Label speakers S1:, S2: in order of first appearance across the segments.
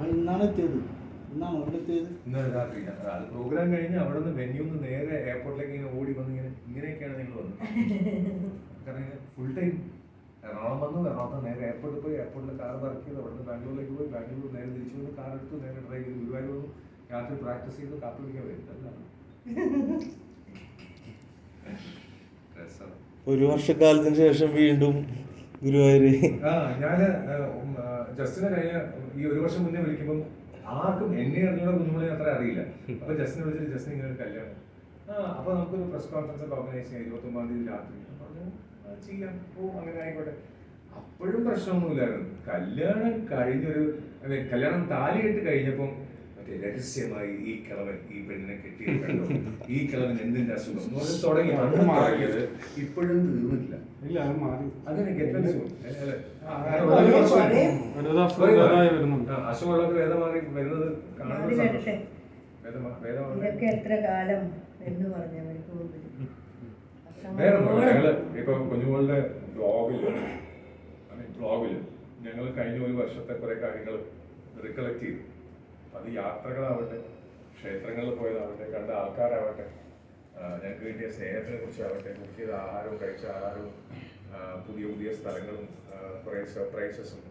S1: ആ ഇന്നാണ് എത്തിയത്. ഇന്നാണ്? അവിടെ എത്തിയത്?
S2: ഇന്നലെ രാത്രി. അത് പ്രോഗ്രാം കഴിഞ്ഞ് അവിടെ നിന്ന് വെന്യൂ നിന്ന് നേരെ എയർപോർട്ടിലേക്ക് ഇങ്ങനെ ഓടി വന്ന് ഇങ്ങനെ ഇങ്ങനെയൊക്കെയാണ് നിങ്ങൾ വന്നത്. കാരണം ഫുൾ ടൈം എറണാകുളം വന്നു എറണാകുളത്ത് നേരെ എയർപോർട്ടിൽ പോയി എയർപോർട്ടിൽ കാർ പാർക്ക് ചെയ്ത് അവിടെ നിന്ന് ബാംഗ്ലൂരിലേക്ക് പോയി ബാംഗ്ലൂർ നേരെ തിരിച്ചു വന്നു കാർ എടുത്തു നേരെ ഡ്രൈവ് ചെയ്ത് ഗുരുവായൂർ വന്നു. രാത്രി പ്രാക്ടീസ് ചെയ്തു കാപ്പി കുടിക്കാൻ വരും.
S3: ഒരു വർഷക്കാലത്തിന് ശേഷം വീണ്ടും ഗുരുവായൂര്.
S2: ആ ഞാൻ ജസ്റ്റിനെ കഴിഞ്ഞ ഈ ഒരു വർഷം മുന്നേ വിളിക്കുമ്പോൾ ആർക്കും എന്നെ അറിഞ്ഞൂടെ കുഞ്ഞുമണി അത്ര അറിയില്ല. അപ്പൊ ജസ്റ്റിനെ വിളിച്ചിട്ട് ജസ്റ്റിന് ഇങ്ങനെ ഒരു കല്യാണം. ആ അപ്പൊ നമുക്കൊരു പ്രസ് കോൺഫറൻസ് ഒക്കെ ഓർഗനൈസ് ചെയ്യാം ഇരുപത്തി ഒമ്പതാം തീയതി രാത്രി. ഞാൻ പറഞ്ഞു, "ആ, ചെയ്യാം. ഓ അങ്ങനെ ആയിക്കോട്ടെ. അപ്പോഴും പ്രശ്നമൊന്നുമില്ലായിരുന്നു. കല്യാണം കഴിഞ്ഞൊരു കല്യാണം താലിയിട്ട് കഴിഞ്ഞപ്പം മറ്റേ രഹസ്യമായി ഈ കിളവൻ ഈ പെണ്ണിനെ കെട്ടിയിട്ടുണ്ടോ ഈ കിളവൻ എന്തിന്റെ അസുഖം? തുടങ്ങി. ഇപ്പോഴും തീർന്നിട്ടില്ല.
S1: ഇല്ല അത് മാറി
S2: അതിന്
S1: വരുന്നുണ്ട്.
S2: അസുഖമുള്ളവർക്ക് വേദം മാറി വരുന്നത്.
S4: ഇതൊക്കെ എത്ര കാലം എന്ന് പറഞ്ഞവർക്ക് മുമ്പിൽ
S2: വേറെ ഒന്നുമില്ല. ഞങ്ങൾ ഇപ്പൊ കുഞ്ഞുമോളുടെ ബ്ലോഗിൽ ബ്ലോഗിൽ ഞങ്ങൾ കഴിഞ്ഞ ഒരു വർഷത്തെ കുറെ കാര്യങ്ങൾ റിക്കളക്ട് ചെയ്തു. അത് യാത്രകളാവട്ടെ ക്ഷേത്രങ്ങളിൽ പോയതാവട്ടെ കണ്ട ആൾക്കാരാവട്ടെ ഞങ്ങൾക്ക് കിട്ടിയ സ്നേഹത്തിനെ കുറിച്ചാവട്ടെ കുക്ക് ചെയ്ത ആഹാരവും കഴിച്ച ആഹാരവും പുതിയ പുതിയ സ്ഥലങ്ങളും കുറേ സർപ്രൈസസും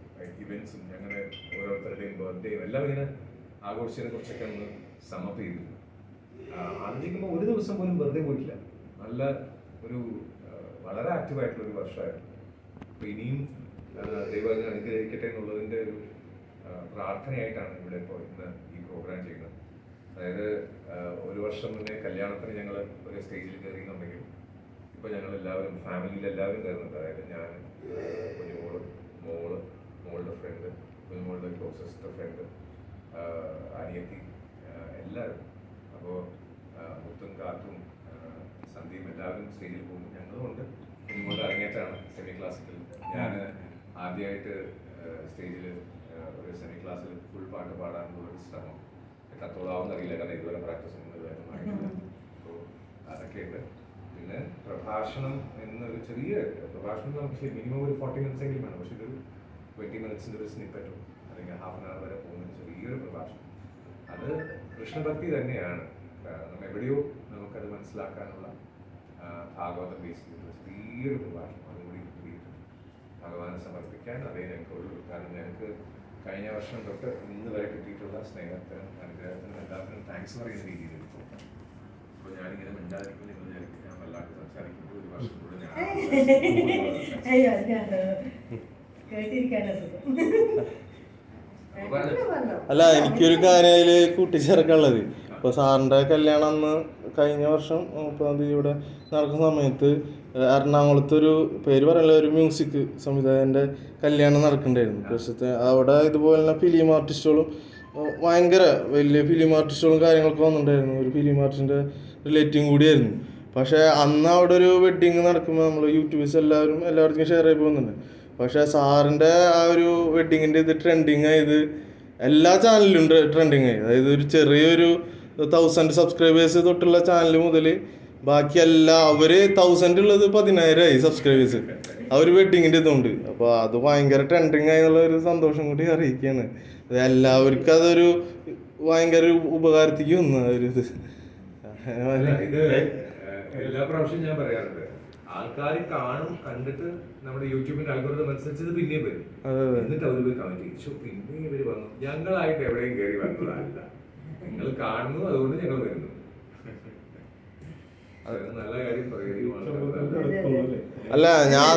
S2: ഇവൻസും ഞങ്ങളുടെ ഓരോരുത്തരുടെയും ബർത്ത്ഡേയും എല്ലാം ഇങ്ങനെ ആഘോഷിച്ചതിനെ കുറിച്ചൊക്കെ ഒന്ന് സമപ്പ് ചെയ്തു. ആലോചിക്കുമ്പോൾ ഒരു ദിവസം പോലും വെറുതെ പോയിട്ടില്ല. നല്ല ഒരു വളരെ ആക്റ്റീവായിട്ടുള്ള ഒരു വർഷമായിരുന്നു. അപ്പൊ ഇനിയും ദൈവം അനുഗ്രഹിക്കട്ടെ എന്നുള്ളതിന്റെ ഒരു പ്രാർത്ഥനയായിട്ടാണ് ഇവിടെ ഇപ്പോൾ ഇന്ന് ഈ പ്രോഗ്രാം ചെയ്യുന്നത്. അതായത് ഒരു വർഷം മുന്നേ കല്യാണത്തിന് ഞങ്ങൾ ഒരു സ്റ്റേജിൽ കയറിയെന്നുണ്ടെങ്കിൽ ഇപ്പൊ ഞങ്ങൾ എല്ലാവരും ഫാമിലിയിൽ എല്ലാവരും കയറുന്നുണ്ട്. അതായത് ഞാൻ കുഞ്ഞുമോൾ മോൾ മോളുടെ ഫ്രണ്ട് കുഞ്ഞുമോളുടെ ക്ലോസസ്റ്റ് ഫ്രണ്ട് അനിയത്തി എല്ലാവരും. അപ്പോൾ മുത്തും കാത്തും സന്ധ്യയും എല്ലാവരും സ്റ്റേജിൽ പോകും ഞങ്ങളും ഉണ്ട്. കുഞ്ഞുമോളുടെ അരങ്ങേറ്റാണ് സെമി ക്ലാസിക്കൽ ഞാൻ ആദ്യമായിട്ട് സ്റ്റേജിൽ ഒരു സെമി ക്ലാസ്സിൽ ഫുൾ പാട്ട് പാടാനുള്ള ഒരു ശ്രമം എത്രത്തോളാവും അറിയില്ല. കാരണം ഇതുവരെ പ്രാക്ടീസ് ഒന്നും ഇതുവരെ ആയിട്ടില്ല അപ്പോൾ അതൊക്കെയുണ്ട്. പിന്നെ പ്രഭാഷണം എന്നൊരു ചെറിയ പ്രഭാഷണം നമുക്ക് മിനിമം ഒരു ഫോർട്ടി മിനിറ്റ്സ് എങ്കിലും വേണം. പക്ഷെ ഇതൊരു ട്വന്റി മിനിറ്റ്സിന്റെ ഒരു സ്നിപ്പറ്റോ അല്ലെങ്കിൽ ഹാഫ് ആൻ അവർ വരെ പോകുന്ന ചെറിയൊരു പ്രഭാഷണം. അത് കൃഷ്ണഭക്തി തന്നെയാണ്. നമ്മൾ എവിടെയോ നമുക്കത് മനസ്സിലാക്കാനുള്ള ഭാഗവത ബേസ് ചെയ്തിട്ടുള്ള ചെറിയൊരു പ്രഭാഷണം. അതുകൂടി കിട്ടിയിട്ടുണ്ട് ഭഗവാനെ സമർപ്പിക്കാൻ അതേ ഞങ്ങൾക്ക് ഉള്ളൂ കാരണം ഞങ്ങൾക്ക് കഴിഞ്ഞ വർഷം തൊട്ട് ഇന്ന് വരെ കിട്ടിയിട്ടുള്ള സ്നേഹത്തിനും അനുഗ്രഹത്തിനും എല്ലാത്തിനും താങ്ക്സ് പറയുന്ന രീതിയിൽ ഇപ്പോൾ അപ്പോൾ ഞാനിങ്ങനെ മിണ്ടാതിരിക്കും നിങ്ങൾ വിചാരിക്കും ഞാൻ വല്ലാണ്ട് സംസാരിക്കുമ്പോൾ ഒരു വർഷം കൂടെ ഞാൻ.
S3: അല്ല എനിക്കൊരു കാര്യം അതിൽ കൂട്ടിച്ചേർക്കാനുള്ളത്. ഇപ്പോൾ സാറിന്റെ കല്യാണം അന്ന് കഴിഞ്ഞ വർഷം മുപ്പതാം തീയതി ഇവിടെ നടക്കുന്ന സമയത്ത് എറണാകുളത്തൊരു പേര് പറയല ഒരു മ്യൂസിക് സംവിധായകന്റെ കല്യാണം നടക്കണ്ടായിരുന്നു. പ്രശ്നത്തെ അവിടെ ഇതുപോലെ തന്നെ ഫിലിം ആർട്ടിസ്റ്റുകളും ഭയങ്കര വലിയ ഫിലിം ആർട്ടിസ്റ്റുകളും കാര്യങ്ങളൊക്കെ വന്നിട്ടുണ്ടായിരുന്നു. ഒരു ഫിലിം ആർട്ടിസ്റ്റിന്റെ റിലേറ്റീവും കൂടിയായിരുന്നു. പക്ഷേ അന്ന് അവിടെ ഒരു വെഡ്ഡിങ് നടക്കുമ്പോൾ നമ്മൾ യൂട്യൂബേഴ്സ് എല്ലാവരും എല്ലായിടത്തും ഷെയർ ആയി പോകുന്നുണ്ട്. പക്ഷേ സാറിന്റെ ആ ഒരു വെഡ്ഡിങ്ങിന്റെ ഇത് ട്രെൻഡിങ് ആയത് എല്ലാ ചാനലിലും ട്രെൻഡിങ് ആയി. അതായത് ഒരു ചെറിയൊരു തൗസൻഡ് സബ്സ്ക്രൈബേഴ്സ് തൊട്ടുള്ള ചാനൽ മുതൽ ബാക്കി എല്ലാ അവർ തൗസൻഡ് ഉള്ളത് പതിനായിരമായി സബ്സ്ക്രൈബേഴ്സ് ആ ഒരു വെഡ്ഡിങ്ങിന്റെ ഇതുണ്ട്. അപ്പോൾ അത് ഭയങ്കര ട്രെൻഡിങ് ആയി എന്നുള്ള ഒരു സന്തോഷം കൂടി അറിയിക്കുകയാണ്. അത് എല്ലാവർക്കും അതൊരു ഭയങ്കര ഉപകാരത്തേക്ക് വന്നു ഒരു ഇത്.
S2: എല്ലാ പ്രാവശ്യവും ഞാൻ പറയാറുണ്ട്. ആൾക്കാർ കാണും കണ്ടിട്ട് നമ്മുടെ യൂട്യൂബിന്റെ അൽഗോരിതം അനുസരിച്ച് ഇത് പിന്നെയും വരും. എന്നിട്ട് അവർ പോയി കമന്റ് ചെയ്യും. പിന്നെ ഇവർ വന്നു. ഞങ്ങളായിട്ട് എവിടെയും കയറി വന്നതല്ല നിങ്ങൾ കാണുന്നു അതുകൊണ്ട് ഞങ്ങൾ വരുന്നു. അത് നല്ല കാര്യം പറയുകയും
S1: അല്ല
S3: ഞാൻ